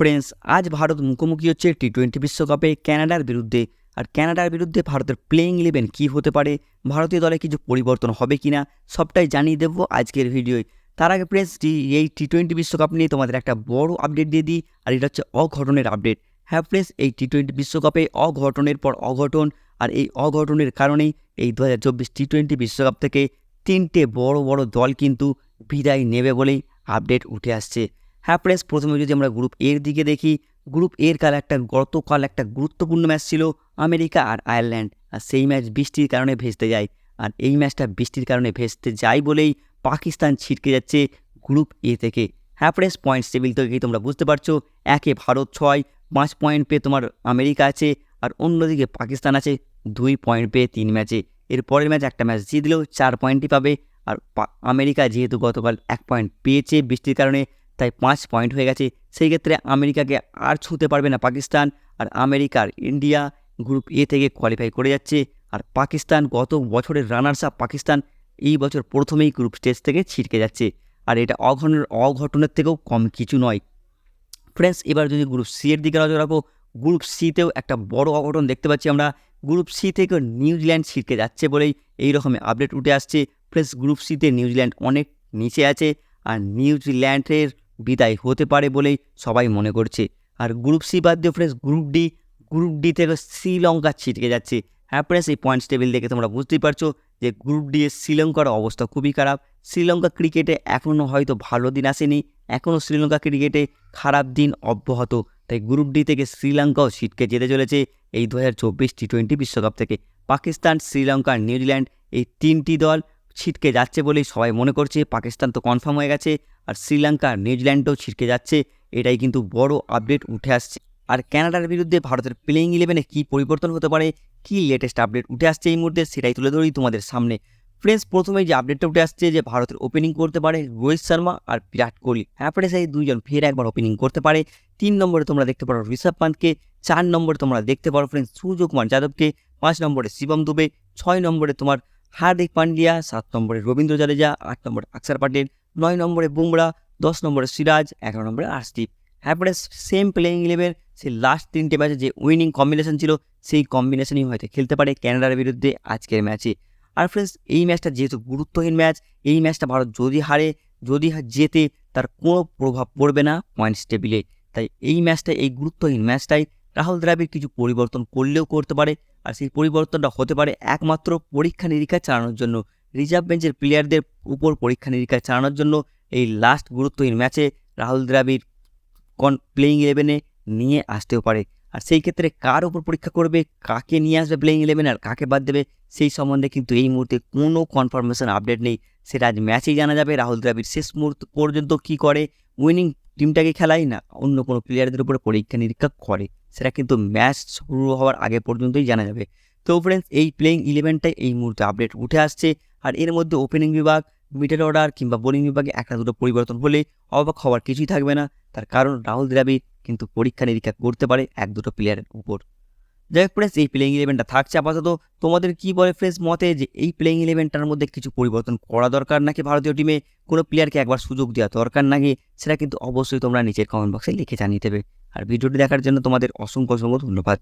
Friends আজ ভারত মুখোমুখি হচ্ছে টি টোয়েন্টি বিশ্বকাপে ক্যানাডার বিরুদ্ধে। আর ক্যানাডার বিরুদ্ধে ভারতের প্লেইং ইলেভেন কী হতে পারে? ভারতীয় দলে কিছু পরিবর্তন হবে কি না সবটাই জানিয়ে দেব আজকের ভিডিওয়। তার আগে ফ্রেন্ডস এই টি টোয়েন্টি বিশ্বকাপ নিয়ে তোমাদের একটা বড় আপডেট দিয়ে দিই, আর এটা হচ্ছে অঘটনের আপডেট হ্যাঁ ফ্রেন্ডস এই টি টোয়েন্টি বিশ্বকাপে অঘটনের পর অঘটন, আর এই অঘটনের কারণেই এই দু হাজার চব্বিশ টি টোয়েন্টি বিশ্বকাপ থেকে তিনটে বড় বড় দল কিন্তু বিদায় নেবে বলেই আপডেট উঠে আসছে। হ্যাঁ ফ্রেন্ডস প্রথমে যদি আমরা গ্রুপ এর দিকে দেখি, গ্রুপ এর কাল একটা, গতকাল একটা গুরুত্বপূর্ণ ম্যাচ ছিল আমেরিকা আর আয়ারল্যান্ড। আর সেই ম্যাচ বৃষ্টির কারণে ভেস্তে যায়। আর এই ম্যাচটা বৃষ্টির কারণে ভেস্তে যায় বলেই পাকিস্তান ছিটকে যাচ্ছে গ্রুপ এ থেকে। হ্যাঁ ফ্রেন্ডস পয়েন্টস টেবিল থেকেই তোমরা বুঝতে পারছ, একে ভারত ছয়, পাঁচ পয়েন্ট পেয়ে তোমার আমেরিকা আছে, আর অন্যদিকে পাকিস্তান আছে দুই পয়েন্ট পেয়ে তিন ম্যাচে। এর পরের ম্যাচ একটা ম্যাচ জিতলেও চার পয়েন্টই পাবে। আর আমেরিকা যেহেতু গতকাল এক পয়েন্ট পেয়েছে বৃষ্টির কারণে তাই পাঁচ পয়েন্ট হয়ে গেছে। সেই ক্ষেত্রে আমেরিকাকে আর ছুঁতে পারবে না পাকিস্তান। আর আমেরিকার ইন্ডিয়া গ্রুপ এ থেকে কোয়ালিফাই করে যাচ্ছে। আর পাকিস্তান গত বছরের রানার্স আপ পাকিস্তান এই বছর প্রথমেই গ্রুপ স্টেজ থেকে ছিটকে যাচ্ছে। আর এটা অঘটনের অঘটনের থেকেও কম কিছু নয়। ফ্রেন্ডস এবার যদি গ্রুপ সি এর দিকে নজর রাখো গ্রুপ সিতেও একটা বড় অঘটন দেখতে পাচ্ছি আমরা। গ্রুপ সি থেকে নিউজিল্যান্ড ছিটকে যাচ্ছে বলেই এই রকমের আপডেট উঠে আসছে। ফ্রেন্ডস গ্রুপ সিতে নিউজিল্যান্ড অনেক নিচে আছে। আর নিউজিল্যান্ডের বিদায় হতে পারে বলেই সবাই মনে করছে। আর গ্রুপ সি বাদ দিয়ে friends group D group D থেকে শ্রীলঙ্কা ছিটকে যাচ্ছে। হ্যাঁ ফ্রেন্ডস এই পয়েন্টস টেবিল দেখে তোমরা বুঝতেই পারছ যে গ্রুপ ডি এর শ্রীলঙ্কার অবস্থা খুবই খারাপ। শ্রীলঙ্কা ক্রিকেটে এখনও হয়তো ভালো দিন আসেনি। এখনও শ্রীলঙ্কা ক্রিকেটে খারাপ দিন অব্যাহত। তাই গ্রুপ ডি থেকে শ্রীলঙ্কাও ছিটকে যেতে চলেছে এই দু হাজার চব্বিশ টি টোয়েন্টি বিশ্বকাপ থেকে। পাকিস্তান, শ্রীলঙ্কা, নিউজিল্যান্ড এই তিনটি দল ছিটকে যাচ্ছে বলেই সবাই মনে করছে। পাকিস্তান তো কনফার্ম হয়ে গেছে আর শ্রীলঙ্কা নিউজিল্যান্ডও ছিটকে যাচ্ছে। এটাই কিন্তু বড় আপডেট উঠে আসছে। আর কানাডার বিরুদ্ধে ভারতের প্লেইং ইলেভেনে কী পরিবর্তন হতে পারে, কী লেটেস্ট আপডেট উঠে আসছে এই মুহূর্তে সেটাই তুলে ধরি তোমাদের সামনে। ফ্রেন্ডস প্রথমেই যে আপডেটটা উঠে আসছে যে ভারতের ওপেনিং করতে পারে রোহিত শর্মা আর বিরাট কোহলি। হ্যাঁ ফ্রেন্ডস এই দুইজন ফের একবার ওপেনিং করতে পারে। তিন নম্বরে তোমরা দেখতে পারো ঋষভ পান্তকে চার নম্বরে তোমরা দেখতে পারো ফ্রেন্ডস সূর্যকুমার যাদবকে, পাঁচ নম্বরে শিবম দুবে, ছয় নম্বরে তোমার হার্দিক পান্ডিয়া, সাত নম্বরে রবীন্দ্র জাদেজা, আট নম্বরে অক্ষর প্যাটেল নয় নম্বরে বুমরা, দশ নম্বরে সিরাজ, এগারো নম্বরে Arshdeep. Friends same playing eleven সেই লাস্ট তিনটে ম্যাচে যে উইনিং কম্বিনেশন ছিল, সেই কম্বিনেশনই হয়তো খেলতে পারে ক্যানাডার বিরুদ্ধে আজকের ম্যাচে আর ফ্রেন্ডস এই ম্যাচটা যেহেতু গুরুত্বহীন ম্যাচ এই ম্যাচটা ভারত যদি হারে, যদি জেতে, তার কোনো প্রভাব পড়বে না পয়েন্টস টেবিলে তাই এই ম্যাচটা এই গুরুত্বহীন ম্যাচটাই রাহুল দ্রাবিড় কিছু পরিবর্তন করলেও করতে পারে আর সেই পরিবর্তনটা হতে পারে একমাত্র পরীক্ষা নিরীক্ষা চালানোর জন্য। রিজার্ভ বেঞ্চের প্লেয়ারদের উপর পরীক্ষা নিরীক্ষা চালানোর জন্য এই লাস্ট গুরুত্বহীন ম্যাচে রাহুল দ্রাবিড় কন প্লেইং ইলেভেনে নিয়ে আসতেও পারে। আর সেই ক্ষেত্রে কার উপর পরীক্ষা করবে, কাকে নিয়ে আসবে প্লেইং ইলেভেন আর কাকে বাদ দেবে, সেই সম্বন্ধে কিন্তু এই মুহূর্তে কোনো কনফার্মেশন আপডেট নেই। সেটা আজ ম্যাচেই জানা যাবে রাহুল দ্রাবিড় শেষ মুহূর্ত পর্যন্ত কি করে উইনিং টিমটাকে খেলায় না অন্য কোনো প্লেয়ারদের উপরে পরীক্ষা নিরীক্ষা করে। সেটা কিন্তু ম্যাচ শুরু হওয়ার আগে পর্যন্তই জানা যাবে। তো ফ্রেন্ডস এই প্লেইং ইলেভেনটাই এই মুহূর্তে আপডেট উঠে আসছে। আর এর মধ্যে ওপেনিং বিভাগ মিডল অর্ডার কিংবা বোলিং বিভাগে একটা দুটো পরিবর্তন হলে অবাক হওয়ার কিছুই থাকবে না। তার কারণ রাহুল দ্রাবিড় কিন্তু পরীক্ষা নিরীক্ষা করতে পারে এক দুটো প্লেয়ারের উপর। যাই হোক ফ্রেন্ডস এই প্লেইং ইলেভেনটা থাকছে আপাতত। তোমাদের কি বলে ফ্রেন্ডস মতে যে এই প্লেইং ইলেভেনটার মধ্যে কিছু পরিবর্তন করা দরকার নাকি ভারতীয় টিমে কোনো প্লেয়ারকে একবার সুযোগ দেওয়া দরকার নাকি? সেটা কিন্তু অবশ্যই তোমরা নিচের কমেন্ট বক্সে লিখে জানিয়ে দেবে। আর ভিডিওটি দেখার জন্য তোমাদের অসংখ্য অসংখ্য ধন্যবাদ।